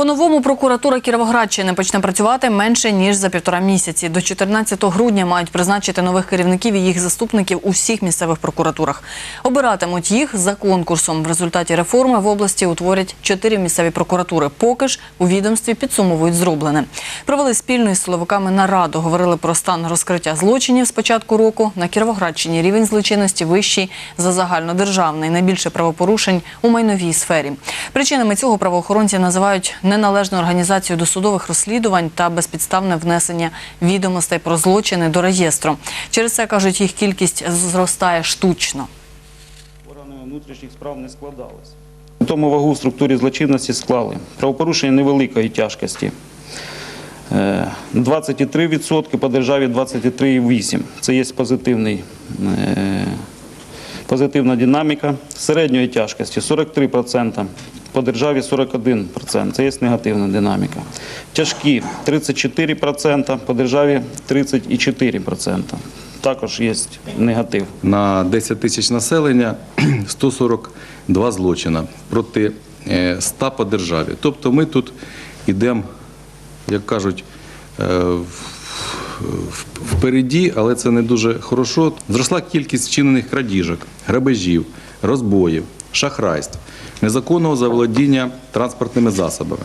По-новому прокуратура Кіровоградщини почне працювати менше ніж за півтора місяці. До 14 грудня мають призначити нових керівників і їх заступників у всіх місцевих прокуратурах. Обиратимуть їх за конкурсом. В результаті реформи в області утворять чотири місцеві прокуратури. Поки ж у відомстві підсумовують зроблене. Провели спільно із силовиками нараду. Говорили про стан розкриття злочинів з початку року. На Кіровоградщині рівень злочинності вищий за загальнодержавний. Найбільше правопорушень у майновій сфері. Причинами цього правоохоронці називають неналежну організацію досудових розслідувань та безпідставне внесення відомостей про злочини до реєстру. Через це кажуть, їх кількість зростає штучно. Органи внутрішніх справ не складалось. Тому вагу в структурі злочинності склали. Правопорушення невеликої тяжкості. Е, 23% по державі 23,8%. Це є позитивний, е, позитивна динаміка. Середньої тяжкості 43%, по державі 41%. Це є негативна динаміка. Тяжкі 34%, по державі 34%. Також є негатив. на 10 тисяч населення 142 злочина проти е, 100 по державі. Тобто ми тут йдемо, як кажуть, е, в- впереді, але це не дуже хорошо. Зросла кількість вчинених крадіжок, грабежів, розбоїв, шахрайств, незаконного заволодіння транспортними засобами.